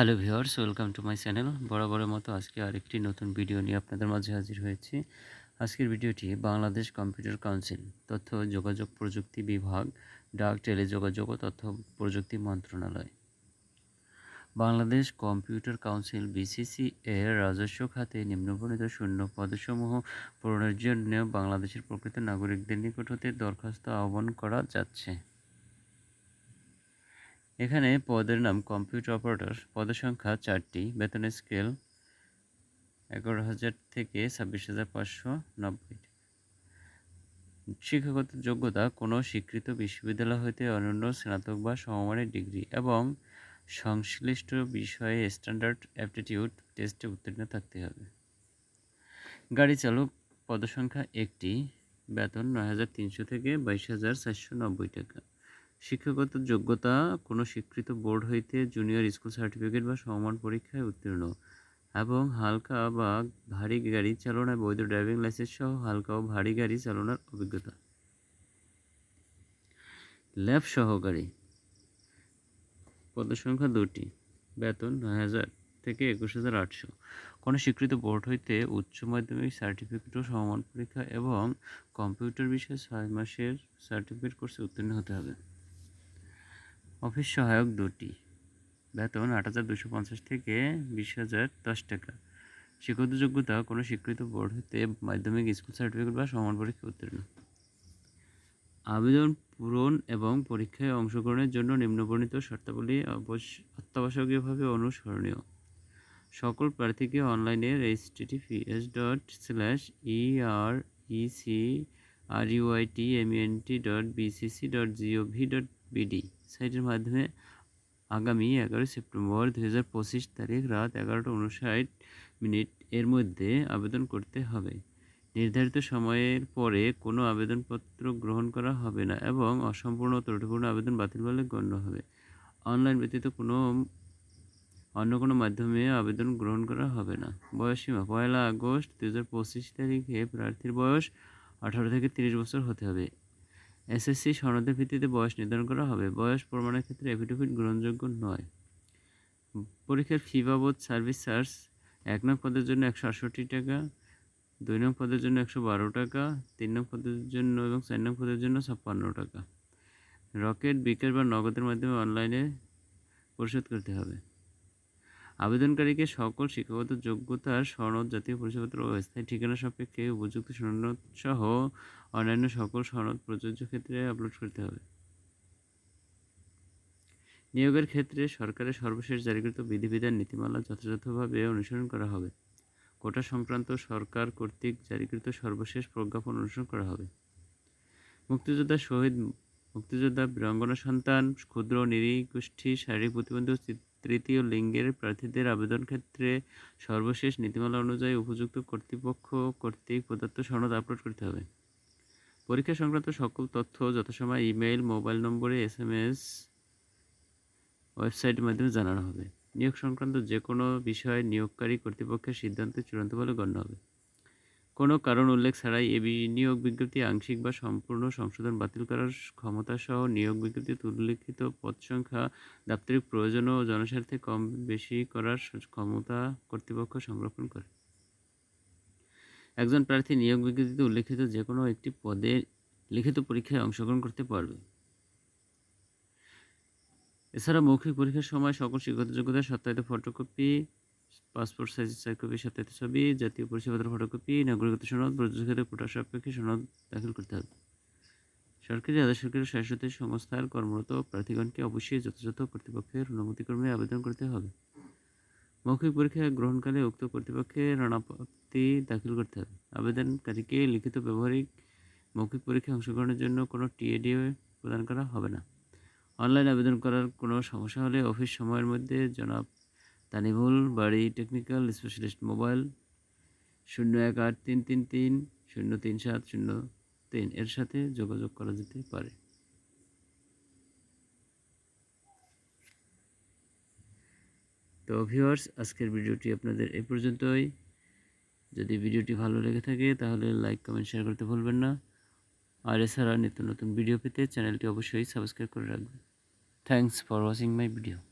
Hello viewers, welcome to my channel. বরাবরের মতো আজকে আরেকটি নতুন ভিডিও নিয়ে আপনাদের মাঝে হাজির হয়েছি। আজকের ভিডিওটি বাংলাদেশ কম্পিউটার কাউন্সিল, তথ্য যোগাযোগ প্রযুক্তি বিভাগ, ডাক, টেলিযোগাযোগ ও তথ্য প্রযুক্তি মন্ত্রণালয়। বাংলাদেশ কম্পিউটার কাউন্সিল বিসিসি এর রাজস্ব খাতে নিম্নবর্ণিত শূন্য পদসমূহ পূরণের জন্য বাংলাদেশের প্রকৃত নাগরিকদের নিকট হতে দরখাস্ত আহ্বান করা যাচ্ছে। এখানে পদের নাম কম্পিউটার অপারেটর। পদের সংখ্যা চারটি। বেতনের স্কেল এগারো হাজার থেকে ছাব্বিশ হাজার পাঁচশো নব্বই। শিক্ষাগত যোগ্যতা, কোনো স্বীকৃত বিশ্ববিদ্যালয় হইতে অনন্য স্নাতক বা সমমানের ডিগ্রি এবং সংশ্লিষ্ট বিষয়ে স্ট্যান্ডার্ড অ্যাপটিটিউড টেস্টে উত্তীর্ণ থাকতে হবে। গাড়ি চালক পদসংখ্যা একটি। বেতন নয় হাজার তিনশো থেকে বাইশ হাজার চারশো নব্বই টাকা। শিক্ষাগত যোগ্যতা কোনো স্বীকৃত বোর্ড হইতে জুনিয়র স্কুল সার্টিফিকেট বা সমমান পরীক্ষায় উত্তীর্ণ এবং হালকা বা ভারী গাড়ি চালনায় বৈধ ড্রাইভিং লাইসেন্স সহ হালকা ও ভারী গাড়ি চালানোর অভিজ্ঞতা। ল্যাব সহকারী। পদসংখ্যা দুটি। বেতন নয় হাজার থেকে একুশ হাজার আটশো। কোনো স্বীকৃত বোর্ড হইতে উচ্চ মাধ্যমিক সার্টিফিকেট ও সমমান পরীক্ষা এবং কম্পিউটার বিষয়ে ছয় মাসের সার্টিফিকেট কোর্সে উত্তীর্ণ হতে হবে। অফিস সহায়ক দুটি। বেতন আট হাজার দুশো পঞ্চাশ থেকে বিশ হাজার দশ টাকা। শিক্ষত যোগ্যতা কোনো স্বীকৃত বোর্ড হতে মাধ্যমিক স্কুল সার্টিফিকেট বা সমান পরীক্ষা উত্তীর্ণ। আবেদন পূরণ এবং পরীক্ষায় অংশগ্রহণের জন্য নিম্নবর্ণিত শর্তাবলী অত্যাবশ্যকীয়ভাবে অনুসরণীয়। সকল প্রার্থীকে অনলাইনে HTTPS dot slash E R EC R UIT MENT dot BCC dot GOV dot BD সাইটের মাধ্যমে আগামী এগারোই সেপ্টেম্বর দু হাজার পঁচিশ তারিখ রাত এগারোটা উনষাট মিনিট এর মধ্যে আবেদন করতে হবে। নির্ধারিত সময়ের পরে কোনো আবেদনপত্র গ্রহণ করা হবে না এবং অসম্পূর্ণ ত্রুটিপূর্ণ আবেদন বাতিল বলে গণ্য হবে। অনলাইন ব্যতীত কোনো অন্য কোনো মাধ্যমে আবেদন গ্রহণ করা হবে না। বয়সসীমা পয়লা আগস্ট দু হাজার পঁচিশ তারিখে প্রার্থীর বয়স আঠারো থেকে তিরিশ বছর হতে হবে। এসএসসি সনদের ভিত্তিতে বয়স নির্ধারণ করা হবে। বয়স প্রমাণের ক্ষেত্রে এফিডেভিট গ্রহণযোগ্য নয়। পরীক্ষার ফি বাবদ সার্ভিস চার্জ এক নং পদের জন্য একশো আটষট্টি টাকা, দুই নং পদের জন্য একশো বারো টাকা, তিন নং পদের জন্য এবং চার নং পদের জন্য ছাপ্পান্ন টাকা। রকেট বিকাশ বা নগদের মাধ্যমে অনলাইনে পরিশোধ করতে হবে। আবেদনকারীকে সকল শিক্ষাগত যোগ্যতার সনদ, জাতীয় পরিচয়পত্র ও স্থায়ী ঠিকানা সাপেক্ষে উপযুক্ত সনদ সহ অন্যান্য সকল সনদ প্রযোজ্য ক্ষেত্রে আপলোড করতে হবে। নিয়োগের ক্ষেত্রে সরকারের সর্বশেষ জারিকৃত বিধিবিধান, নীতিমালা যথাযথভাবে অনুসরণ করা হবে। কোটা সংক্রান্ত সরকার কর্তৃক জারিকৃত সর্বশেষ প্রজ্ঞাপন অনুসরণ করা হবে। মুক্তিযোদ্ধা শহীদ, মুক্তিযোদ্ধা বীরাঙ্গনা সন্তান, ক্ষুদ্র নিরীগোষ্ঠী শারীরিক প্রতিবন্ধী তৃতীয় লিঙ্গের প্রার্থীদের আবেদন ক্ষেত্রে সর্বশেষ নীতিমালা অনুযায়ী উপযুক্ত কর্তৃপক্ষ কর্তৃক প্রদত্ত সনদ আপলোড করতে হবে। পরীক্ষা সংক্রান্ত সকল তথ্য, যথাসময় ইমেইল, মোবাইল নম্বরে এস এম এস ওয়েবসাইটের মাধ্যমে জানানো হবে। নিয়োগ সংক্রান্ত যে কোনো বিষয়ে নিয়োগকারী কর্তৃপক্ষের সিদ্ধান্ত চূড়ান্ত বলে গণ্য হবে। কোনো কারণ উল্লেখ ছাড়াই এ নিয়োগ বিজ্ঞপ্তি আংশিক বা সম্পূর্ণ সংশোধন বাতিল করার ক্ষমতা সহ নিয়োগ বিজ্ঞপ্তিতে উল্লেখিত পদ সংখ্যা, দাপ্তরিক প্রয়োজন ও জনস্বার্থে কম বেশি করার ক্ষমতা কর্তৃপক্ষ সংরক্ষণ করে। একজন প্রার্থী নিয়োগ বিজ্ঞপ্তিতে উল্লেখিত যে কোনো একটি পদে লিখিত পরীক্ষায় অংশগ্রহণ করতে পারবে। এছাড়া মৌখিক পরীক্ষার সময় সকল শিক্ষাগত যোগ্যতার সত্যায়িত ফটোকপি পাসপোর্ট সাইজের চার কপি সত্যায়িত ছবি, জাতীয় পরিচয়পত্র ফটোকপি, নাগরিকত্ব সনদ প্রযোজকের কোটা সাপেক্ষে সনদ দাখিল করতে হবে। সরকারি আধা সরকারি শাসিত সংস্থার কর্মরত প্রার্থীগণকে অবশ্যই যথাযথ কর্তৃপক্ষের অনুমতিক্রমে আবেদন করতে হবে। মৌখিক পরীক্ষা গ্রহণকালে উক্ত কর্তৃপক্ষের রণাপত্তি দাখিল করতে হবে। আবেদনকারীকে লিখিত ব্যবহারিক মৌখিক পরীক্ষায় অংশগ্রহণের জন্য কোনো টিএডি প্রদান করা হবে না। অনলাইন আবেদন করার কোনো সমস্যা হলে অফিস সময়ের মধ্যে জনাব তানিমুল বাড়ি টেকনিক্যাল স্পেশালিস্ট মোবাইল শূন্য এক আট তিন তিন তিন, শূন্য তিন সাত, শূন্য তিন। এর সাথে যোগাযোগ করা যেতে পারে। তো ভিউয়ার্স আজকের ভিডিওটি আপনাদের এ পর্যন্তই। যদি ভিডিওটি ভালো লেগে থাকে, তাহলে লাইক কমেন্ট শেয়ার করতে ভুলবেন না। আর এছাড়া নিত্য নতুন ভিডিও পেতে চ্যানেলটি অবশ্যই সাবস্ক্রাইব করে রাখবেন। Thanks for watching my video